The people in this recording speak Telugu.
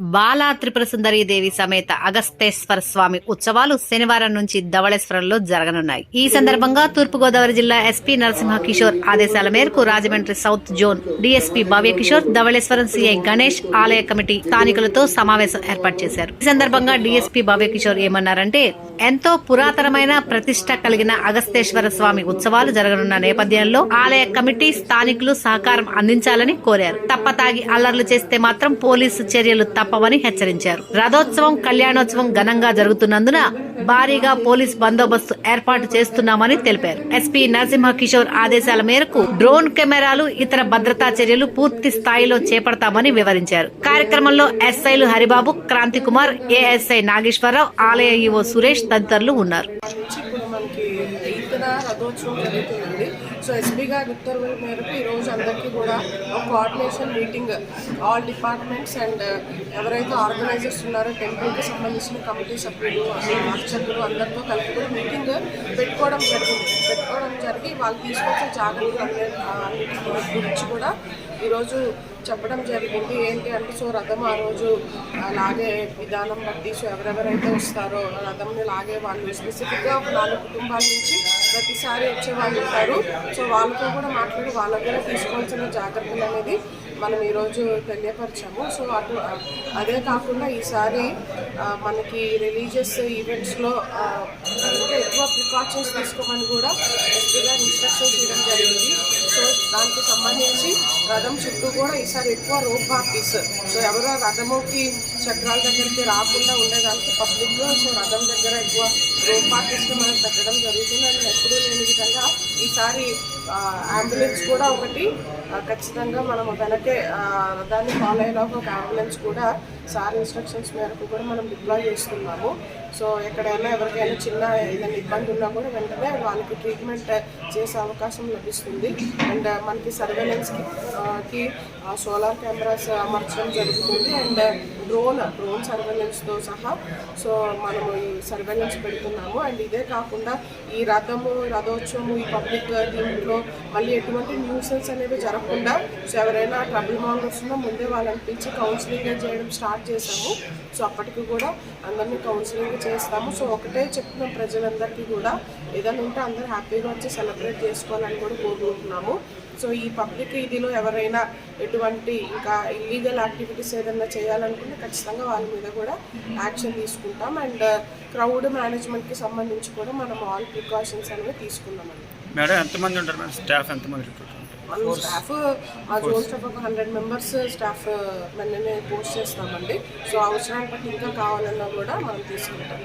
బాలా త్రిపుర సుందరీ దేవి సమేత అగస్తేశ్వర స్వామి ఉత్సవాలు శనివారం నుంచి ధవళేశ్వరంలో జరగనున్నాయి. ఈ సందర్భంగా తూర్పుగోదావరి జిల్లా ఎస్పీ నరసింహ కిషోర్ ఆదేశాల మేరకు Rajahmundry south zone DSP Bhavya Kishore Dhavaleswaram CI Ganesh ఆలయ కమిటీ స్థానికులతో సమావేశం ఏర్పాటు చేశారు. ఈ సందర్భంగా డీఎస్పీ భవ్య కిషోర్ ఏమన్నారంటే ఎంతో పురాతనమైన ప్రతిష్ట కలిగిన అగస్తేశ్వర స్వామి ఉత్సవాలు జరగనున్న నేపథ్యంలో ఆలయ కమిటీ స్థానికులు సహకారం అందించాలని కోరారు. తప్పతాగి అల్లర్లు చేస్తే మాత్రం పోలీసు చర్యలు తప్ప తప్పవని హెచ్చరించారు. రథోత్సవం కళ్యాణోత్సవం ఘనంగా జరుగుతున్నందున భారీగా పోలీస్ బందోబస్తు ఏర్పాటు చేస్తున్నామని తెలిపారు. ఎస్పీ నరసింహ కిషోర్ ఆదేశాల మేరకు డ్రోన్ కెమెరాలు ఇతర భద్రతా చర్యలు పూర్తి స్థాయిలో చేపడతామని వివరించారు. కార్యక్రమంలో ఎస్ఐలు హరిబాబు క్రాంతి కుమార్ ఏఎస్ఐ నాగేశ్వరరావు ఆలయ ఈవో సురేష్ తదితరులు ఉన్నారు. నుంచి రథోత్సవం జరుగుతుంది సో ఎస్పీ గారి ఉత్తర్వుల మేరకు ఈరోజు అందరికీ కూడా ఒక coordination meeting all departments and ఎవరైతే ఆర్గనైజర్స్ ఉన్నారో టెంపుల్కి సంబంధించిన కమిటీ సభ్యులు అర్చకులు అందరితో కలిపి కూడా మీటింగ్ పెట్టుకోవడం జరిగింది. పెట్టుకోవడం జరిగి వాళ్ళు తీసుకొచ్చే జాగ్రత్తలు గురించి కూడా ఈరోజు చెప్పడం జరిగింది. ఏంటి అంటే సో రథం ఆ రోజు లాగే విధానం బట్టి సో ఎవరెవరైతే వస్తారో రథంని లాగే వాళ్ళు స్పెసిఫిక్గా ఒక నాలుగు కుటుంబాల నుంచి ప్రతిసారి వచ్చే వాళ్ళు ఉంటారు. సో వాళ్ళతో కూడా మాట్లాడి వాళ్ళ దగ్గర తీసుకోవాల్సిన జాగ్రత్తలు అనేది మనం ఈరోజు తెలియపరిచాము. సో అటు అదే కాకుండా ఈసారి మనకి రిలీజియస్ ఈవెంట్స్లో ఇంకా ఎక్కువ ప్రికాషన్స్ తీసుకోమని కూడా ఎస్పీ గారు ఇన్స్ట్రక్షన్స్ ఇవ్వడం జరిగింది. సో దానికి సంబంధించి రథం చుట్టూ కూడా ఈసారి ఎక్కువ రోప్ పార్టీస్ సో ఎవరో రథముకి చక్రాల దగ్గరికి రాకుండా ఉండేదానికి పబ్లిక్లో సో రథం దగ్గర ఎక్కువ రోప్ పార్టీస్ని మనం పెట్టడం జరుగుతుంది. అండ్ ఎప్పుడూ లేని విధంగా ఈసారి అంబులెన్స్ కూడా ఒకటి ఖచ్చితంగా మనం వెనకే రథాన్ని ఫాలో అయ్యేలాగా ఒక అంబులెన్స్ కూడా సార్ ఇన్స్ట్రక్షన్స్ మేరకు కూడా మనం డిప్లాయ్ చేస్తున్నాము. సో ఎక్కడైనా ఎవరికైనా చిన్న ఏదైనా ఇబ్బంది ఉన్నా కూడా వెంటనే వాళ్ళకి ట్రీట్మెంట్ చేసే అవకాశం లభిస్తుంది. అండ్ మనకి సర్వేలెన్స్కి కి సోలార్ కెమెరాస్ అమర్చడం జరుగుతుంది. అండ్ డ్రోన్ డ్రోన్ సర్వేలెన్స్తో సహా సో మనము ఈ సర్వేలెన్స్ పెడుతున్నాము. అండ్ ఇదే కాకుండా ఈ రథము రథోత్సవము ఈ పబ్లిక్ దీంట్లో మళ్ళీ ఎటువంటి న్యూసెన్స్ అనేవి జరగకుండా సో ఎవరైనా ట్రబుల్ మాల్ వస్తున్నా ముందే వాళ్ళని పిలిచి కౌన్సిలింగ్ చేయడం స్టార్ట్ చేసాము సో అప్పటికి కూడా అందరినీ కౌన్సిలింగ్ చేస్తాము. సో ఒకటే చెప్తున్నాం ప్రజలందరికీ కూడా ఏదైనా ఉంటే అందరూ హ్యాపీగా వచ్చి సెలబ్రేట్ చేసుకోవాలని కూడా కోరుకుంటున్నాము. సో ఈ పబ్లిక్ ఇదిలో ఎవరైనా ఎటువంటి ఇంకా ఇల్లీగల్ యాక్టివిటీస్ ఏదైనా చేయాలనుకుంటే ఖచ్చితంగా వాళ్ళ మీద కూడా యాక్షన్ తీసుకుంటాం. అండ్ uh, క్రౌడ్ మేనేజ్మెంట్కి సంబంధించి కూడా మనం ఆల్ ప్రికాషన్స్ అనేవి తీసుకున్నామండి. మేడం ఎంతమంది ఉంటారు? మేడం స్టాఫ్ ఎంతమంది ఉంటారు మన స్టాఫ్ మా జోన్ స్టాఫ్ ఒక హండ్రెడ్ మెంబర్స్ స్టాఫ్ మననే పోస్ట్ చేస్తామండి. సో అవసరాన్ని బట్టి ఇంకా కావాలన్నా కూడా మనం తీసుకుంటాం.